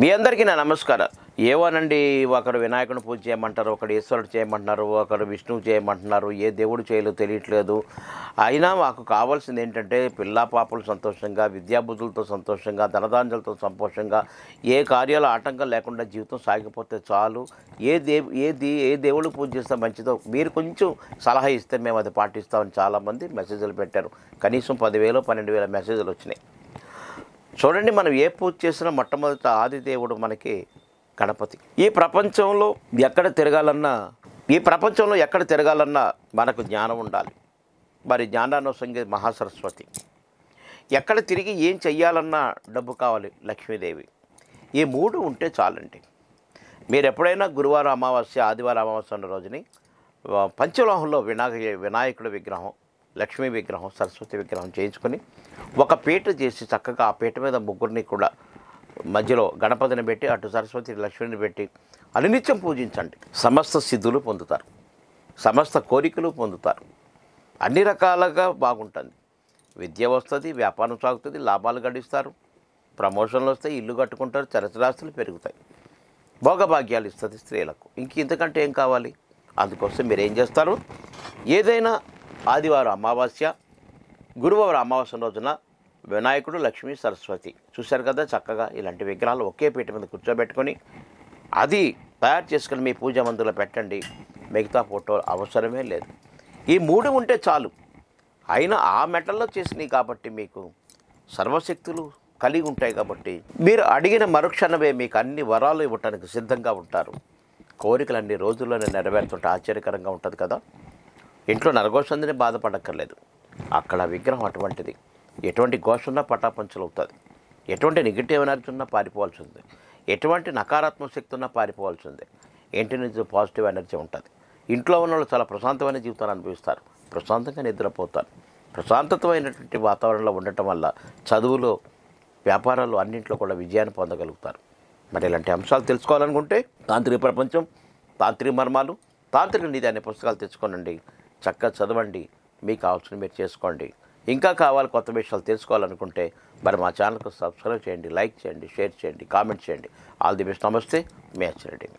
మీ అందరికీ నా నమస్కారం ఏవోనండి ఒకడు వినాయకుని పూజ చేయమంటారు ఒకడు ఈశ్వరుడు చేయమంటున్నారు ఒకడు విష్ణువు చేయమంటున్నారు ఏ దేవుడు చేయలో తెలియట్లేదు. అయినా మాకు కావాల్సింది ఏంటంటే పిల్లా పాపలు సంతోషంగా విద్యాబుద్ధులతో సంతోషంగా ధనదాంజలతో సంతోషంగా ఏ కార్యాలు ఆటంకం లేకుండా జీవితం సాగిపోతే చాలు. ఏ దేవు ఏ దే ఏ దేవుడు పూజ చేస్తే మంచిదో మీరు కొంచెం సలహా ఇస్తే మేము అది పాటిస్తామని చాలామంది మెసేజ్లు పెట్టారు. కనీసం పదివేలు పన్నెండు వేల మెసేజ్లు వచ్చినాయి. చూడండి మనం ఏ పూజ చేసినా మొట్టమొదట ఆదిదేవుడు మనకి గణపతి. ఈ ప్రపంచంలో ఎక్కడ తిరగాలన్నా ఈ ప్రపంచంలో ఎక్కడ తిరగాలన్నా మనకు జ్ఞానం ఉండాలి. మరి జ్ఞానానుసంగి మహాసరస్వతి. ఎక్కడ తిరిగి ఏం చెయ్యాలన్నా డబ్బు కావాలి లక్ష్మీదేవి. ఈ మూడు ఉంటే చాలండి. మీరు ఎప్పుడైనా గురువారం అమావాస్య ఆదివారం అమావాస్య ఉన్న రోజుని పంచలోహంలో వినాయక వినాయకుడి విగ్రహం లక్ష్మీ విగ్రహం సరస్వతి విగ్రహం చేయించుకొని ఒక పీట చేసి చక్కగా ఆ పీట మీద ముగ్గురిని కూడా మధ్యలో గణపతిని పెట్టి అటు సరస్వతి లక్ష్మిని పెట్టి అనునిత్యం పూజించండి. సమస్త సిద్ధులు పొందుతారు. సమస్త కోరికలు పొందుతారు. అన్ని రకాలుగా బాగుంటుంది. విద్య వస్తుంది వ్యాపారం సాగుతుంది లాభాలు గడిస్తారు. ప్రమోషన్లు వస్తాయి ఇల్లు కట్టుకుంటారు చరచరాస్తులు పెరుగుతాయి. భోగభాగ్యాలు ఇస్తుంది స్త్రీలకు. ఇంక ఇంతకంటే ఏం కావాలి? అందుకోసం మీరు ఏం చేస్తారు? ఏదైనా ఆదివారం అమావాస్య గురువారం అమావాస్య రోజున వినాయకుడు లక్ష్మీ సరస్వతి. చూశారు కదా చక్కగా ఇలాంటి విగ్రహాలు ఒకే పీట మీద కూర్చోబెట్టుకొని అది తయారు చేసుకుని మీ పూజ మందులో పెట్టండి. మిగతా ఫోటో అవసరమే లేదు. ఈ మూడు ఉంటే చాలు. అయినా ఆ మెటల్లో చేసినాయి కాబట్టి మీకు సర్వశక్తులు కలిగి ఉంటాయి కాబట్టి మీరు అడిగిన మరుక్షణమే మీకు అన్ని వరాలు ఇవ్వటానికి సిద్ధంగా ఉంటారు. కోరికలు అన్ని రోజుల్లోనే నెరవేరుతుంటే ఆశ్చర్యకరంగా ఉంటుంది కదా. ఇంట్లో నరగోషందని బాధపడక్కర్లేదు. అక్కడ విగ్రహం అటువంటిది. ఎటువంటి ఘోష ఉన్నా పటాపంచలు అవుతుంది ఎటువంటి నెగిటివ్ ఎనర్జీ ఉన్నా పారిపోవాల్సిందే. ఎటువంటి నకారాత్మక శక్తి ఉన్నా పారిపోవాల్సిందే. ఇంటి నుంచి పాజిటివ్ ఎనర్జీ ఉంటుంది. ఇంట్లో ఉన్న వాళ్ళు చాలా ప్రశాంతమైన జీవితాన్ని అనుభవిస్తారు. ప్రశాంతంగా నిద్రపోతారు. ప్రశాంతతమైనటువంటి వాతావరణంలో ఉండటం వల్ల చదువులో వ్యాపారాలు అన్నింటిలో కూడా విజయాన్ని పొందగలుగుతారు. మరి ఇలాంటి అంశాలు తెలుసుకోవాలనుకుంటే తాంత్రిక ప్రపంచం తాంత్రిక మర్మాలు తాంత్రిక నీతి అనే పుస్తకాలు తెచ్చుకోనండి. చక్కగా చదవండి. మీకు కావాల్సిన మీరు చేసుకోండి. ఇంకా కావాలి కొత్త విషయాలు తెలుసుకోవాలనుకుంటే మరి మా ఛానల్కి సబ్స్క్రైబ్ చేయండి లైక్ చేయండి షేర్ చేయండి కామెంట్ చేయండి. ఆల్ ది బెస్ట్ నమస్తే. మీ అచ్చిరెడ్డిని